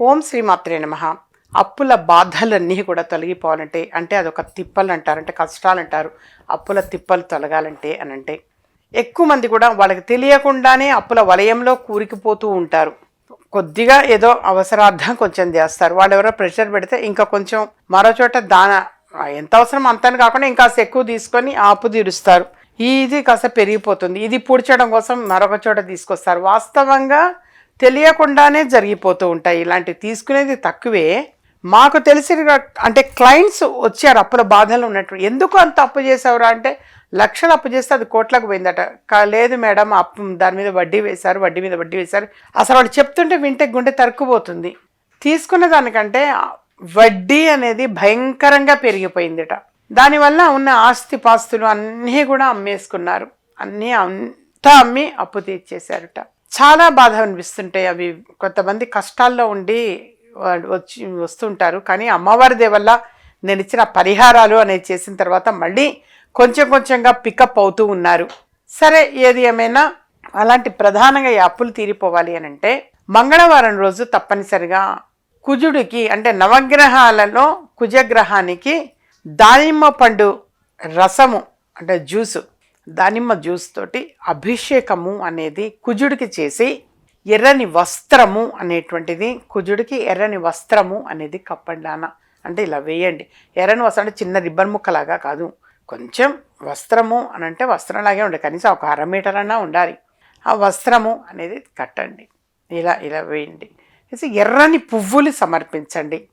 ఓం శ్రీమాత్రే నమ. అప్పుల బాధలన్నీ కూడా తొలగిపోవాలంటే అంటే అదొక తిప్పలు అంటారు అంటే కష్టాలు అంటారు అప్పుల తిప్పలు తొలగాలంటే అని అంటే ఎక్కువ మంది కూడా వాళ్ళకి తెలియకుండానే అప్పుల వలయంలో కూరికిపోతూ ఉంటారు. కొద్దిగా ఏదో అవసరార్థం కొంచెం చేస్తారు. వాళ్ళు ఎవరో ప్రెషర్ పెడితే ఇంకా కొంచెం మరో చోట దాన ఎంత అవసరం అంతని కాకుండా ఇంకా ఎక్కువ తీసుకొని ఆపు తీరుస్తారు. ఇది కాస్త పెరిగిపోతుంది. ఇది పూడ్చడం కోసం మరొక చోట తీసుకొస్తారు. వాస్తవంగా తెలియకుండానే జరిగిపోతూ ఉంటాయి. ఇలాంటివి తీసుకునేది తక్కువే. మాకు తెలిసి అంటే క్లయింట్స్ వచ్చారు అప్పుల బాధలు ఉన్నట్టు. ఎందుకు అంత అప్పు చేసావురా అంటే లక్షలు అప్పు చేస్తే అది కోట్లకు పోయిందట. లేదు మేడం అప్పు దాని మీద వడ్డీ వేశారు వడ్డీ మీద వడ్డీ వేశారు. అసలు వాళ్ళు చెప్తుంటే వింటే గుండె తరుక్కుపోతుంది. తీసుకున్న దానికంటే వడ్డీ అనేది భయంకరంగా పెరిగిపోయిందిట. దానివల్ల ఉన్న ఆస్తి పాస్తులు అన్నీ కూడా అమ్మేసుకున్నారు. అన్నీ అంతా అమ్మి అప్పు తీర్చేశారట. చాలా బాధ అనిపిస్తుంటాయి అవి కొంతమంది కష్టాల్లో ఉండి వచ్చి వస్తుంటారు. కానీ అమ్మవారి దేవల్ల నేను ఇచ్చిన పరిహారాలు అనేది చేసిన తర్వాత మళ్ళీ కొంచెం కొంచెంగా పికప్ అవుతూ ఉన్నారు. సరే ఏది ఏమైనా అలాంటి ప్రధానంగా ఈ అప్పులు తీరిపోవాలి అని అంటే మంగళవారం రోజు తప్పనిసరిగా కుజుడికి అంటే నవగ్రహాలలో కుజగ్రహానికి దానిమ్మ పండు రసము అంటే జ్యూసు దానిమ్మ జ్యూస్ తోటి అభిషేకము అనేది కుజుడికి చేసి ఎర్రని వస్త్రము అనేటువంటిది కుజుడికి ఎర్రని వస్త్రము అనేది కప్పండాన. అంటే ఇలా వేయండి. ఎర్రని వస్త్రం అంటే చిన్న రిబ్బన్ ముక్కలాగా కాదు. కొంచెం వస్త్రము అని అంటే వస్త్రంలాగే ఉండాలి. కనీసం ఒక అర మీటర్ అన్నా ఉండాలి. ఆ వస్త్రము అనేది కట్టండి. ఇలా ఇలా వేయండి. ఎర్రని పువ్వులు సమర్పించండి.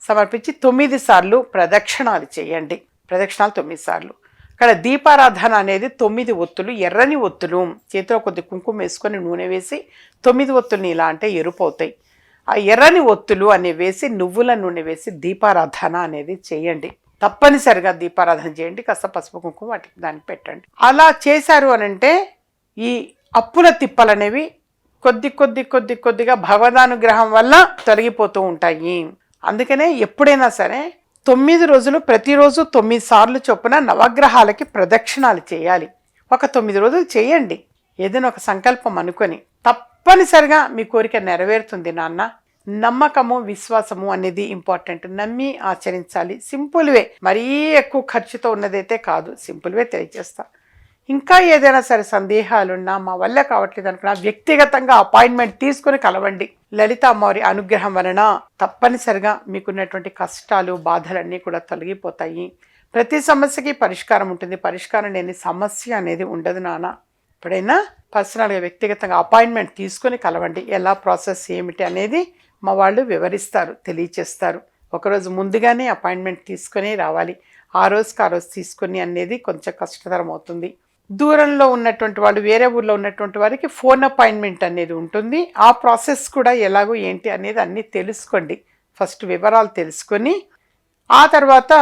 సమర్పించి తొమ్మిది సార్లు ప్రదక్షిణాలు చేయండి. ప్రదక్షిణాలు తొమ్మిది సార్లు. ఇక్కడ దీపారాధన అనేది తొమ్మిది ఒత్తులు ఎర్రని ఒత్తులు. చేతిలో కొద్ది కుంకుమ వేసుకొని నూనె వేసి తొమ్మిది ఒత్తుల్ని ఇలా అంటే ఎరుపు అవుతాయి. ఆ ఎర్రని ఒత్తులు అనే వేసి నువ్వుల నూనె వేసి దీపారాధన అనేది చేయండి. తప్పనిసరిగా దీపారాధన చేయండి. కాస్త పసుపు కుంకుమ వాటికి దానికి పెట్టండి. అలా చేశారు అని అంటే ఈ అప్పుల తిప్పలు అనేవి కొద్ది కొద్ది కొద్ది కొద్దిగా భగవదానుగ్రహం వల్ల తొలగిపోతూ ఉంటాయి. అందుకనే ఎప్పుడైనా సరే తొమ్మిది రోజులు ప్రతిరోజు తొమ్మిది సార్లు చొప్పున నవగ్రహాలకి ప్రదక్షిణాలు చేయాలి. ఒక తొమ్మిది రోజులు చేయండి. ఏదైనా ఒక సంకల్పం అనుకొని తప్పనిసరిగా మీ కోరిక నెరవేరుతుంది నాన్న. నమ్మకము విశ్వాసము అనేది ఇంపార్టెంట్. నమ్మి ఆచరించాలి. సింపుల్వే మరీ ఎక్కువ ఖర్చుతో ఉన్నదైతే కాదు. సింపుల్వే తెలియజేస్తా ఇంకా ఏదైనా సరే సందేహాలున్నా మా వల్ల కావట్లేదు అనుకున్నా వ్యక్తిగతంగా అపాయింట్మెంట్ తీసుకుని కలవండి. లలిత అమ్మవారి అనుగ్రహం వలన తప్పనిసరిగా మీకున్నటువంటి కష్టాలు బాధలన్నీ కూడా తొలగిపోతాయి. ప్రతి సమస్యకి పరిష్కారం ఉంటుంది. పరిష్కారం లేని సమస్య అనేది ఉండదు నాన్న. ఎప్పుడైనా పర్సనల్గా వ్యక్తిగతంగా అపాయింట్మెంట్ తీసుకొని కలవండి. ఎలా ప్రాసెస్ ఏమిటి అనేది మా వాళ్ళు వివరిస్తారు తెలియచేస్తారు. ఒకరోజు ముందుగానే అపాయింట్మెంట్ తీసుకొని రావాలి. ఆ రోజుకి ఆ రోజు తీసుకొని అనేది కొంచెం కష్టతరం అవుతుంది. దూరంలో ఉన్నటువంటి వాళ్ళు వేరే ఊర్లో ఉన్నటువంటి వారికి ఫోన్ అపాయింట్మెంట్ అనేది ఉంటుంది. ఆ ప్రాసెస్ కూడా ఎలాగో ఏంటి అనేది అన్నీ తెలుసుకోండి. ఫస్ట్ వివరాలు తెలుసుకొని ఆ తర్వాత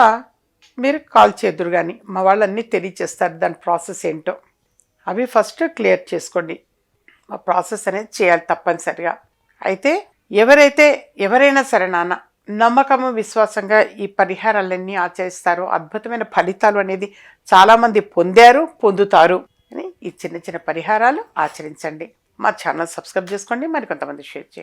మీరు కాల్ చేద్దరు కానీ మా వాళ్ళు అన్నీ తెలియచేస్తారు దాని ప్రాసెస్ ఏంటో. అవి ఫస్ట్ క్లియర్ చేసుకోండి. ఆ ప్రాసెస్ అనేది చేయాలి తప్పనిసరిగా. అయితే ఎవరైతే ఎవరైనా సరే నాన్న నమ్మకము విశ్వాసంగా ఈ పరిహారాలన్నీ ఆచరిస్తారో అద్భుతమైన ఫలితాలు అనేది చాలామంది పొందారు పొందుతారు. అని ఈ చిన్న చిన్న పరిహారాలు ఆచరించండి. మా ఛానల్ సబ్స్క్రైబ్ చేసుకోండి. మరి కొంతమంది షేర్ చేయండి.